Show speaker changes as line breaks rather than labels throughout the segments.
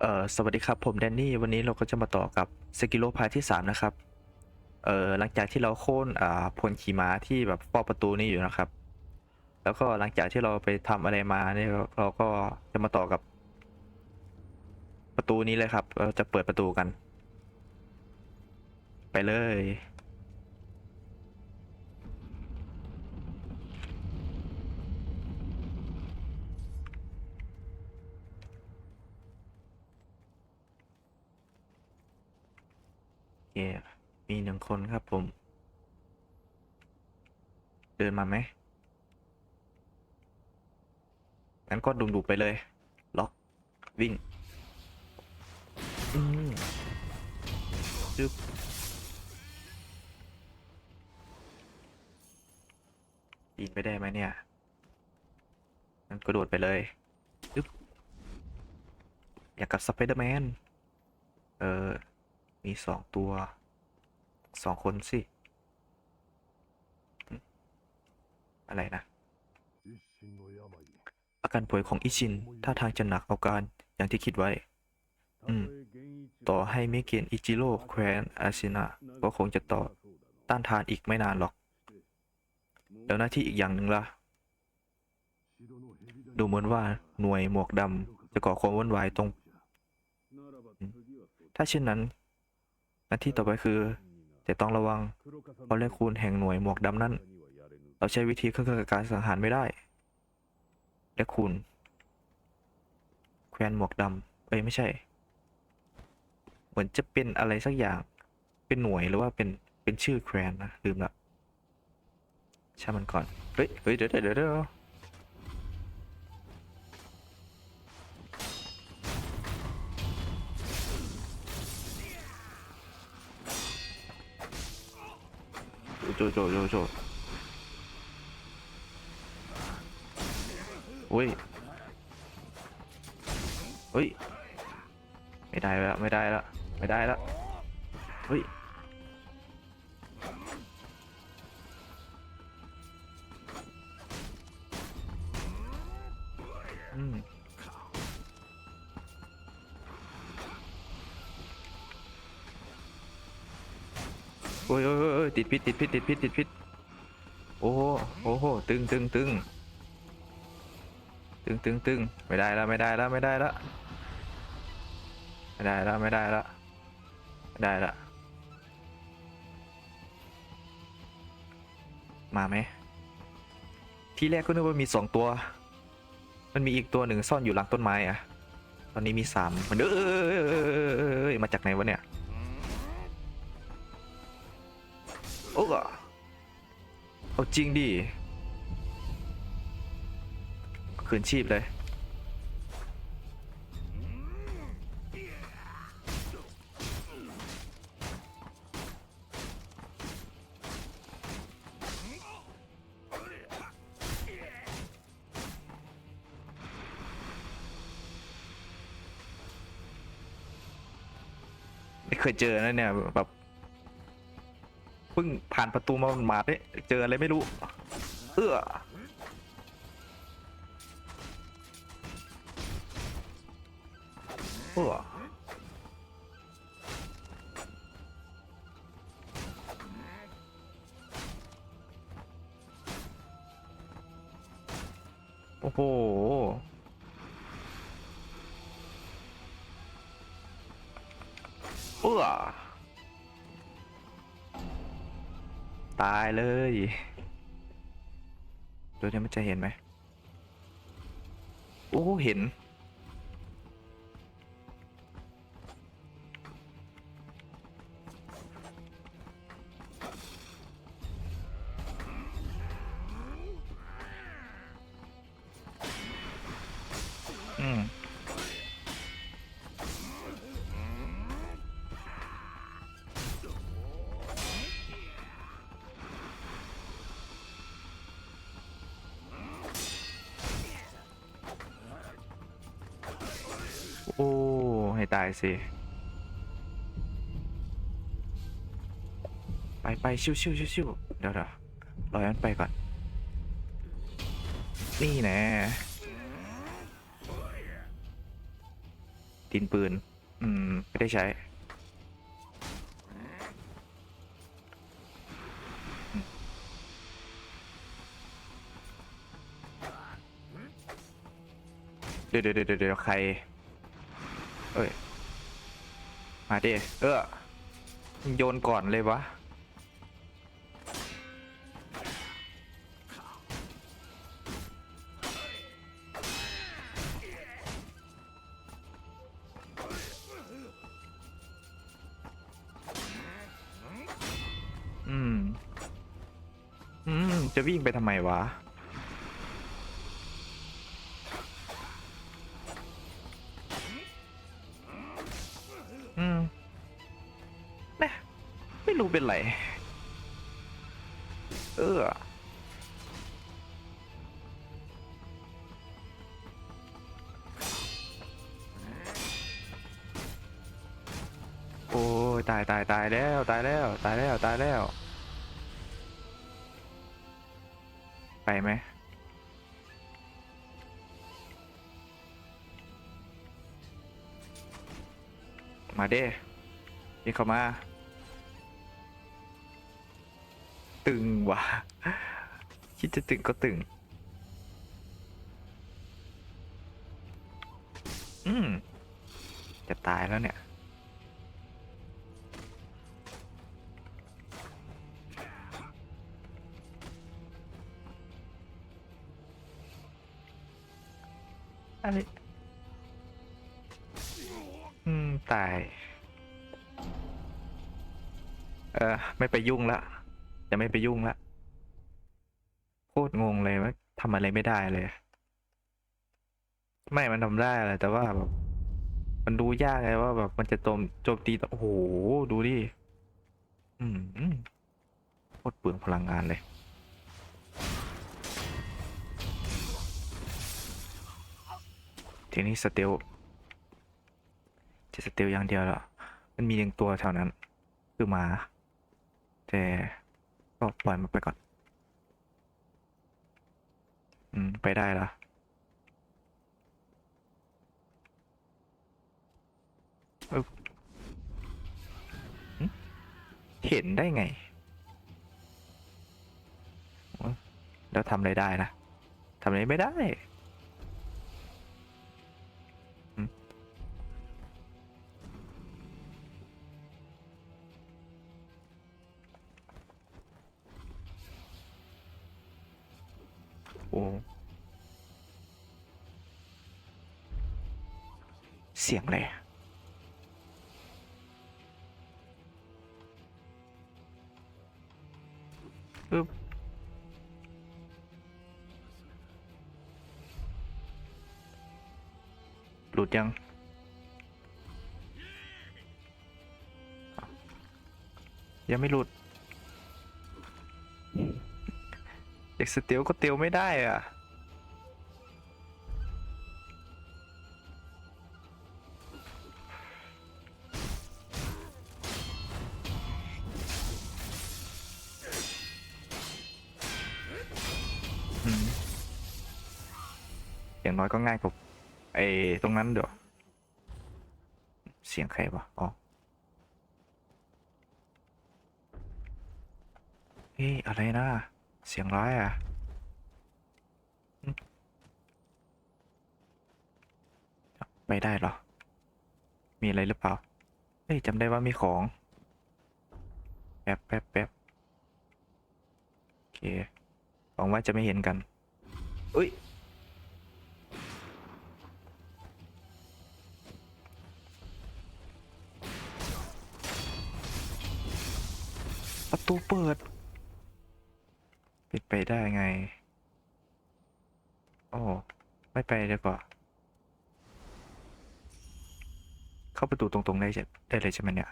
เอ่อสวัสดีครับผมแดนนี่วันนี้เราก็จะมาต่อกับสกิโลพาที่ 3 นะครับเอ่อหลังจากที่เราโค่นอ่าพลขี่ม้าที่แบบป้อประตูนี่อยู่นะครับ แล้วก็หลังจากที่เราไปทำอะไรมาเนี่ยเราก็จะมาต่อกับประตูนี้เลยครับ เราจะเปิดประตูกัน ไปเลย มีหนึ่งคนครับผม เดินมาไหมงั้นก็ดุดุๆไปเลย ล็อก วิ่งอืมจึ๊บยิงไปได้ไหมเนี่ยงั้นกระโดดไปเลยจึ๊บอยากกับสไปเดอร์แมน เออ มีสองตัวสองคนสิ อะไรนะ อาการป่วยของอิชินท่าทางจะหนักเอาการอย่างที่คิดไว้ อืม ต่อให้ไม่เกียนอิจิโร่แคว้นอาชินะก็คงจะต่อต้านทานอีกไม่นานหรอก แล้วหน้าที่อีกอย่างหนึ่งล่ะ ดูเหมือนว่าหน่วยหมวกดำจะก่อความวุ่นวายตรง ถ้าเช่นนั้น หน้าที่ต่อไปคือจะต้องระวังเพราะแรกคูณแห่งหน่วยหมวกดำนั่นเราใช้วิธีเครื่องกการสังหารไม่ได้และคุณแควนหมวกดำเอ้ยไม่ใช่ เหมือนจะเป็นอะไรสักอย่างเป็นหน่วยหรือว่าเป็นเป็นชื่อแควนนะลืมละช่มันก่อน เฮ้ย เฮ้ย เดี๋ยวเดี๋ยวเดี๋ยว เดี๋ยวโจโจโจโจโอ้ยเฮ้ยไม่ โอ้ยโอ้ยโอ้ยโอ้ยติดพิษติดพิษติดพิษติดพิษโอ้โหโอ้โหตึงตึงตึงตึงตึงตึงไม่ได้แล้วไม่ได้แล้วไม่ได้แล้วไม่ได้แล้วไม่ได้แล้วไม่ได้แล้วมาไหมที่แรกก็นึกว่ามีสองตัว มันมีอีกตัวหนึ่งซ่อนอยู่หลังต้นไม้อะตอนนี้มีสามมันเอ้ยมาจากไหนวะเนี่ย เอาจริงดิคืนชีพเลยไม่เคยเจอนะเนี่ยแบบ ผ่านประตูมาหมาดเนี่ยเจออะไรไม่รู้ เอื้อเอื้อโอ้โหเอ้อ ตายเลยดูเนี่ยมันจะเห็นไหม โอ้ เห็น สิไปไปชิวชิวชิวชิวเดี๋ยวเดี๋ยวรอยันไปก่อน นี่แน่ตีนปืน อืม ไม่ได้ใช้เดี๋ยวเดี๋ยวเดี๋ยวเดี๋ยวใคร เอ้ย มาดิเออโยนก่อนเลยวะอืม อืม จะวิ่งไปทำไมวะ เป็นไร เออโอ้ยตายตายตายแล้วตายแล้วตายแล้วตายแล้ว ไปไหมมาเด้นี่เข้ามา ตึงว่ะ คิดจะตึงก็ตึง อืม จะตายแล้วเนี่ย อะไร อืม ตาย เออ ไม่ไปยุ่งละ จะไม่ไปยุ่งละโคตรงงเลยว่าทำอะไรไม่ได้เลย ไม่มันทำได้แหละแต่ว่าแบบ มันดูยากไงว่าแบบมันจะโจมโจมตีโอ้โหดูดิอืมโคตรเปลืองพลังงานเลยทีนี้สเตลจะสเตลอย่างเดียวแล้วมันมีหนึ่งตัวแถวนั้น คือหมา แต่ ก็ปล่อยมันไปก่อน อืม ไปได้ละเห็นได้ไง แล้วทำอะไรได้นะทำอะไรไม่ได้ เสียงอะไรอะปึ๊บหลุดยังยังไม่หลุด เด็กสเตียวก็เตียวไม่ได้อะอืมอย่างน้อยก็ง่ายกว่าไอ้ตรงนั้นเดี๋ยวเสียงใครวะอ๋อเฮ้ยอะไรนะ เสียงร้ายอะไปได้เหรอ มีอะไรหรือเปล่า เฮ้ยจำได้ว่ามีของ แป๊บแป๊บแป๊บโอเคหวังว่าจะไม่เห็นกัน อุ้ย ประตูเปิด ปิดไปได้ไง โอ้ ไม่ไปดีกว่าเข้าประตูตรงๆได้ใช่ได้เลยใช่ไหมเนี่ย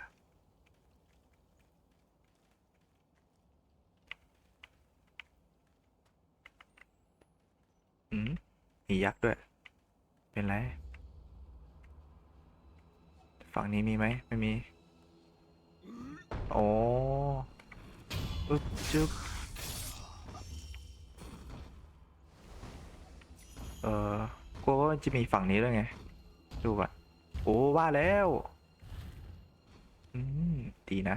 อืมมียักษ์ด้วย เป็นไร ฝั่งนี้มีไหม ไม่มี โอ้อึบจึก เออกลัวว่ามันจะมีฝั่งนี้ด้วยไง ดูก่อนโอ้ว่าแล้ว อืม ดีนะ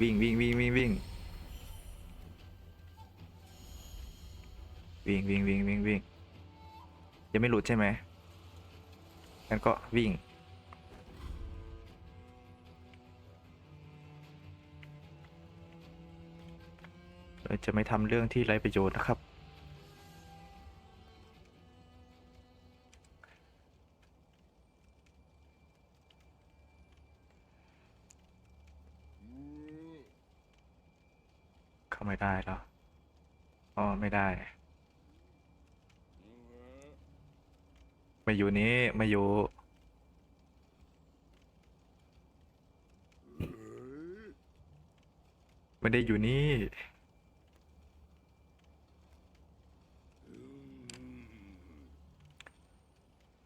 วิ่งวิ่งวิ่งวิ่งวิ่งวิ่งวิ่งวิ่งวิ่งวิ่งยังไม่หลุดใช่ไหมงั้นก็วิ่ง เราจะไม่ทำเรื่องที่ไร้ประโยชน์นะครับ เข้าไม่ได้แล้วอ๋อไม่ได้ ไม่อยู่นี้ไม่อยู่ไม่ได้อยู่นี่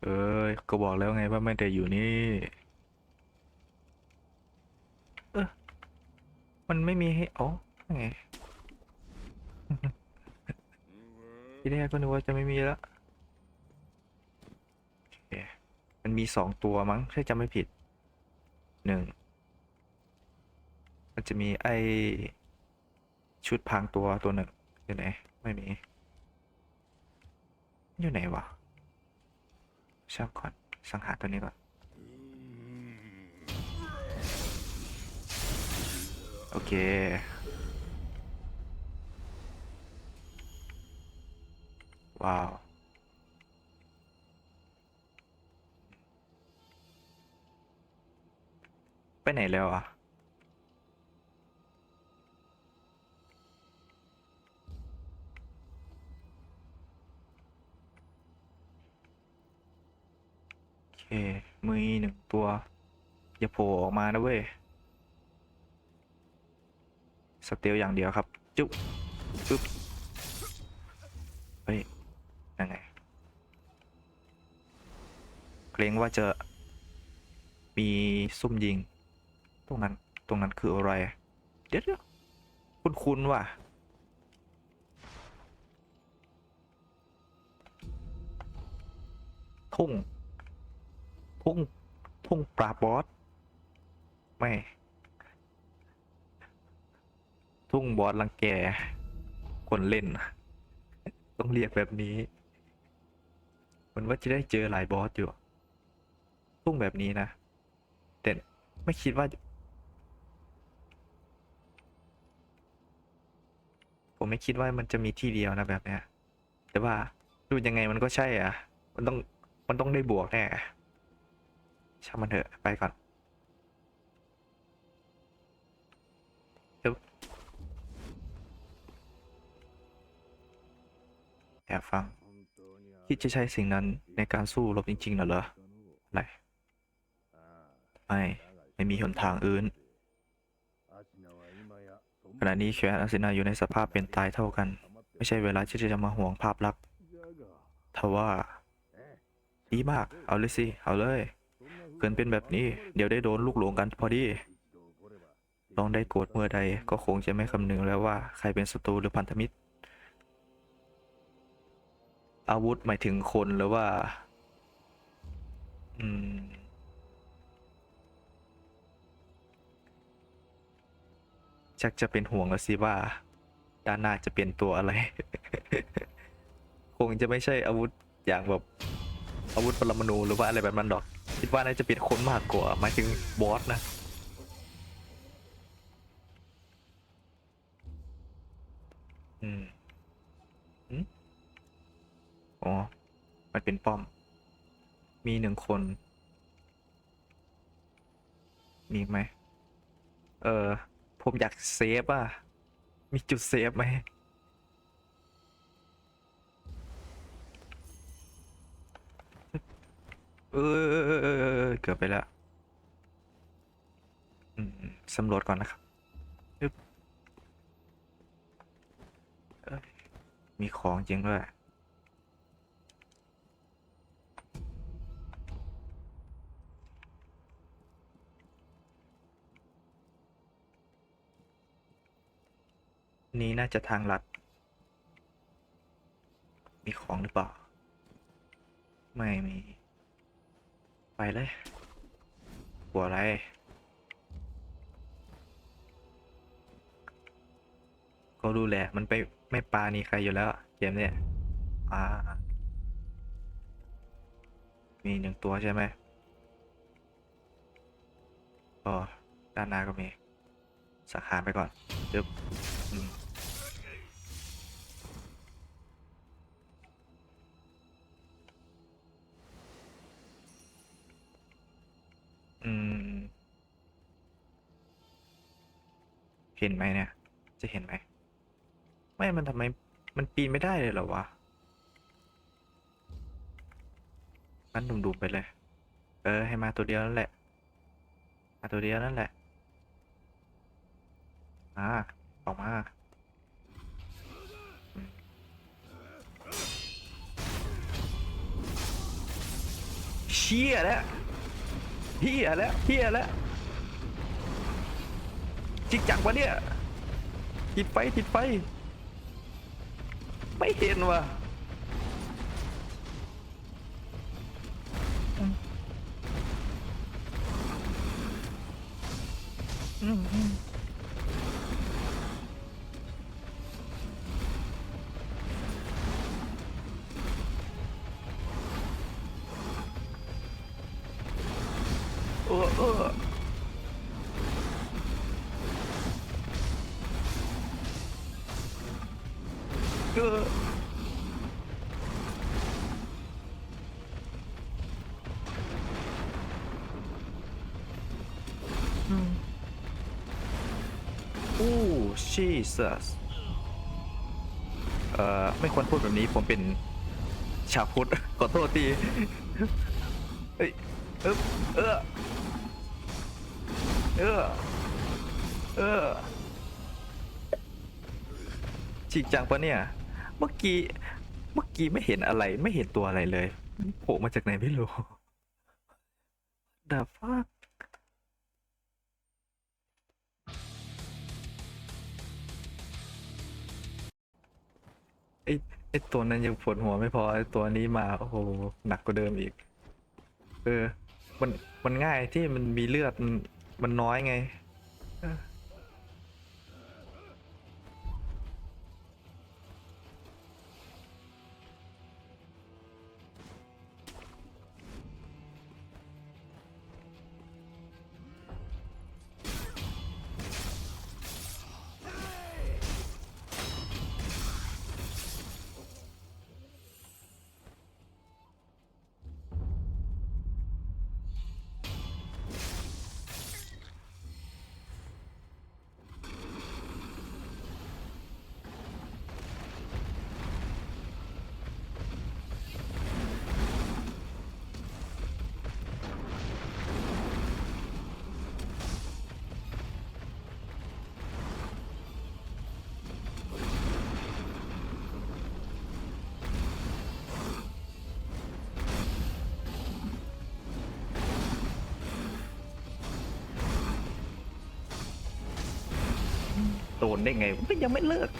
เอ้ยก็บอกแล้วไงว่าไม่ได้อยู่นี่ เออมันไม่มีให้อ๋อไงทีแรกก็นึกว่าจะไม่มีแล้วโอเคมันมีสองตัวมั้งถ้าจำไม่ผิดหนึ่งมันจะมีไอชุดพรางตัวตัวหนึ่งอยู่ไหนไม่มีอยู่ไหนวะ ช่าก่อน สังหารตัวนี้ก่อน โอเค ว้าว ไปไหนแล้วอะ โอเค มือหนึ่งตัว อย่าโผล่ออกมานะเว้ย สเตลอย่างเดียวครับ จุ๊บจุ๊บเฮ้ยยังไงเกรงว่าจะมีซุ่มยิง ตรงนั้นตรงนั้นคืออะไร เดี๋ยวเดี๋ยวคุณคุณว่ะทุ่ง ทุ่งทุ่งปราบบอสไม่ทุ่งบอสรังแก คนเล่น ต้องเรียกแบบนี้ มันว่าจะได้เจอหลายบอสอยู่ ทุ่งแบบนี้นะ แต่ไม่คิดว่า ผมไม่คิดว่ามันจะมีที่เดียวนะแบบเนี้ย แต่ว่าดูยังไงมันก็ใช่อะ มันต้องมันต้องได้บวกแน่ ช่างมันเถอะ ไปก่อนแอบฟังคิดจะใช้สิ่งนั้นในการสู้รบจริงๆน่ะเหรออะไรไม่ ไม่มีหนทางอื่น ขณะนี้แคว้นอาซินาอยู่ในสภาพเป็นตายเท่ากัน ไม่ใช่เวลาที่จะมาห่วงภาพลักษณ์ทว่า ดีมาก เอาเลยสิ เอาเลย เกินเป็นแบบนี้ เดี๋ยวได้โดนลูกหลงกันพอดีลองได้โกรธเมื่อใดก็คงจะไม่คำนึงแล้วว่าใครเป็นศัตรูหรือพันธมิตร อาวุธหมายถึงคนหรือว่า อืมชักจะเป็นห่วงแล้วสิว่า ด้านหน้าจะเป็นตัวอะไร คงจะไม่ใช่อาวุธอย่างแบบอาวุธปรมาณูหรือว่าอะไรแบบนั้นหรอก คิดว่าน่าจะเป็นคนมากกว่าหมายถึงบอสนะอืมอืมอ๋อ มันเป็นป้อม มีหนึ่งคน มีไหม เออ ผมอยากเซฟอะ มีจุดเซฟไหม เออเกือบไปแล้วสำรวจก่อนนะครับมีของจริงด้วยนี่น่าจะทางลัด มีของหรือเปล่า ไม่มี ไปเลยกลัวอะไรก็รู้แหละ มันไปไม่ปานี่ใครอยู่แล้วเกมเนี่ยอ่ามีหนึ่งตัวใช่ไหมอ๋อด้านหน้าก็มีสังหารไปก่อนจึ๊บอืม อืม เห็นไหมเนี่ย จะเห็นไหม ไม่ มันทำไม มันปีนไม่ได้เลยเหรอวะงั้นดุมๆไปเลย เออ ให้มาตัวเดียวนั่นแหละ มาตัวเดียวนั่นแหละ มา ออกมาเชี่ยแล้ว เฮียแล้วเฮียแล้วจิกจังวะเนี่ยติดไฟติดไฟ ไม่เห็นวะอืมอืม เอออืมโอ้ชีสัสเอ่อ ไม่ควรพูดแบบนี้ผมเป็นชาวพุทธ ขอโทษทีเฮ้ยเอบเออเออเออจริงจังปะเนี่ย เมื่อกี้ เมื่อกี้ไม่เห็นอะไร ไม่เห็นตัวอะไรเลยโผล่มาจากไหนไม่รู้ The fuck ไอไอตัวนั้นยังปวดหัวไม่พอไอตัวนี้มา โอ้โห หนักกว่าเดิมอีก เออ มัน มันง่ายที่มันมีเลือด มันน้อยไง นได้ไงมันยังไม่เลิก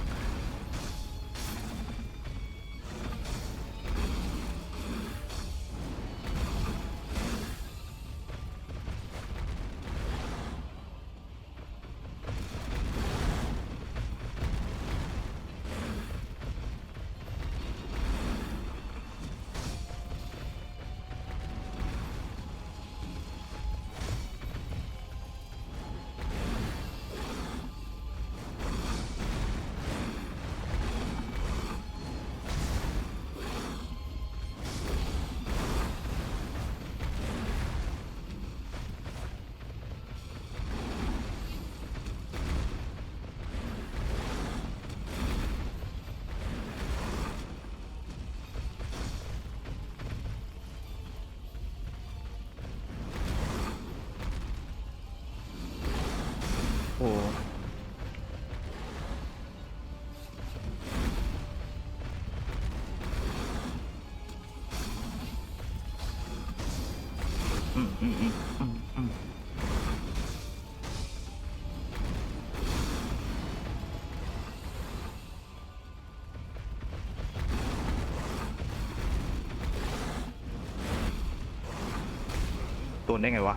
นได้ไงวะ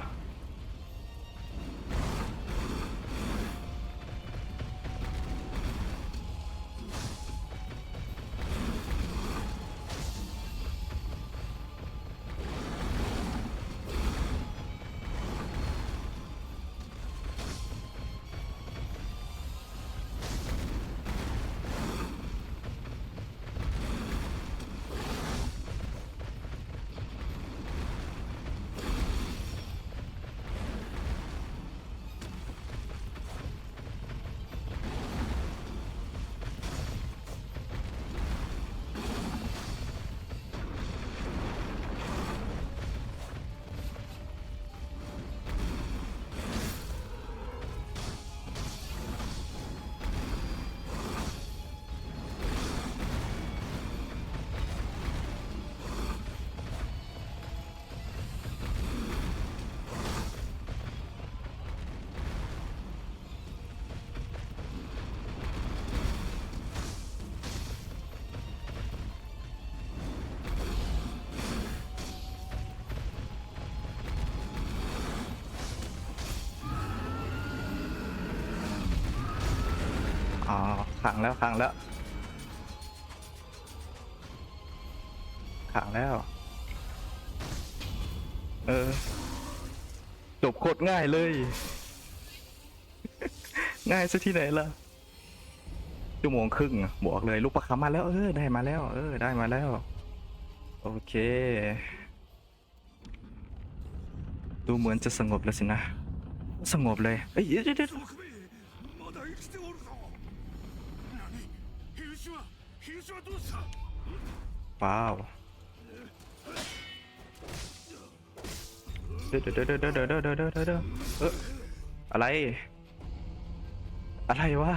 ขังแล้วขังแล้วขังแล้ว เออ จบโคตรง่ายเลย ง่ายซะที่ไหนล่ะชั่วโมงครึ่งบอกเลยลูกประคำมาแล้ว เออ ได้มาแล้ว เออ ได้มาแล้ว โอเค ดูเหมือนจะสงบแล้วสินะ สงบเลย เอ้ยเดี๋ยว ว้าวเดี๋ยวเดี๋ยวเดี๋ยวเดี๋ยวเดี๋ยวเดี๋ยวเดี๋ยวเดี๋ยวเดี๋ยวเอออะไร อะไรวะ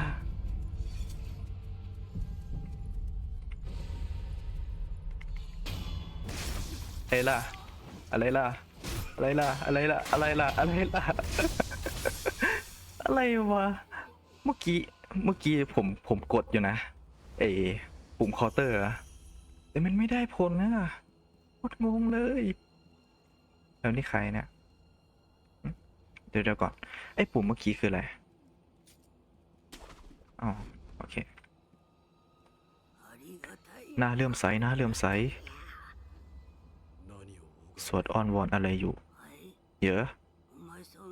อะไรล่ะ อะไรล่ะ อะไรล่ะ อะไรล่ะ อะไรล่ะ อะไรล่ะ อะไรวะ เมื่อกี้ เมื่อกี้ผม ผมกดอยู่นะ เอ ปุ่มเคาน์เตอร์อะแต่มันไม่ได้ผลนะโคตรงงเลย แล้วนี่ใครเนี่ย เดี๋ยวเดี๋ยวก่อน ไอ้ปุ่มเมื่อกี้คืออะไร อ๋อ โอเคหน้าเลื่อมใสหน้าเลื่อมใส สวดอ้อนวอนอะไรอยู่ เยอะ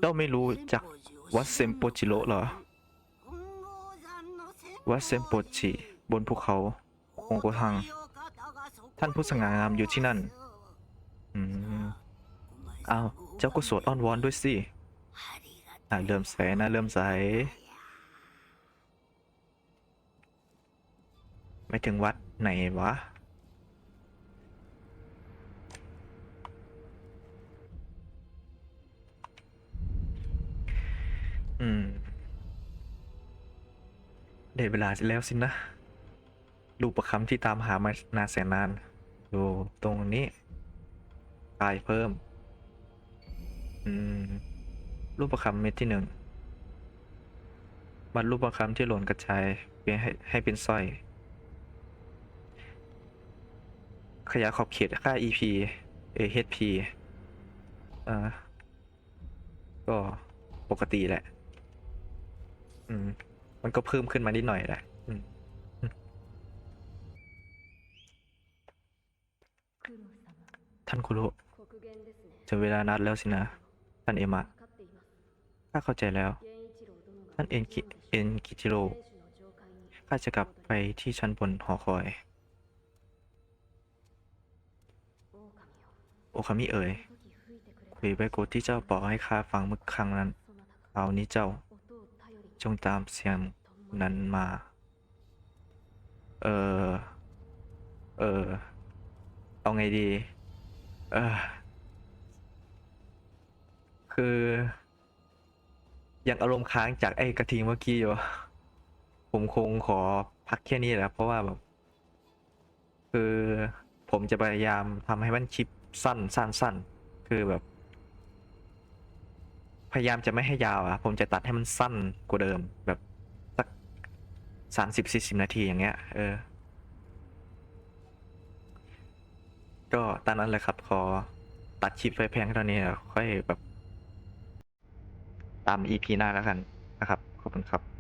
เจ้าไม่รู้จักวัดเซมโปจิโร่เหรอ วัดเซมโปจิบนภูเขา คงโกทัง ท่านผู้สง่างามอยู่ที่นั่น อืมอ้าวเจ้าก็สวดอ้อนวอนด้วยสิน่าเลื่มใสน่าเลื่มใสไม่ถึงวัดไหนวะอืมได้เวลาแล้วสินะ รูปประคำที่ตามหามานานแสนนานอยู่ตรงนี้กายเพิ่ม อืม รูปประคำเม็ดที่หนึ่งบัดรูปประคำที่หล่นกระจายเปลี่ยนให้ให้เป็นสร้อย ขยายขอบเขตค่า EP เอ HP อ่าก็ปกติแหละ อืม มันก็เพิ่มขึ้นมานิดหน่อยแหละ อืม ท่านคุโระถึงเวลานัดแล้วสินะ ท่านเอมะข้าเข้าใจแล้ว ท่านเอ็นกิเอ็นกิจิโร่ข้าจะกลับไปที่ชั้นบนหอคอย โอคามิเอ๋ยคุยไบโกะที่เจ้าบอกให้ข้าฟังเมื่อครั้งนั้นคราวนี้เจ้า จงตามเสียงนั้นมา เออ เออ เอาไงดี เออคือ ยังอารมณ์ค้างจากไอ้กระทิงเมื่อกี้อยู่ ผมคงขอพักแค่นี้แหละเพราะว่าแบบคือผมจะพยายามทำให้มันคลิปสั้นสั้นสั้นคือแบบ พยายามจะไม่ให้ยาวอะผมจะตัดให้มันสั้นกว่าเดิมแบบสักสามสิบสี่สิบนาทีอย่างเงี้ยเออ ก็ตามนั้นเลยครับ ขอตัดชิปไฟแพงเท่านี้ค่อยแบบ ตาม EP หน้าแล้วกันนะครับ ขอบคุณครับ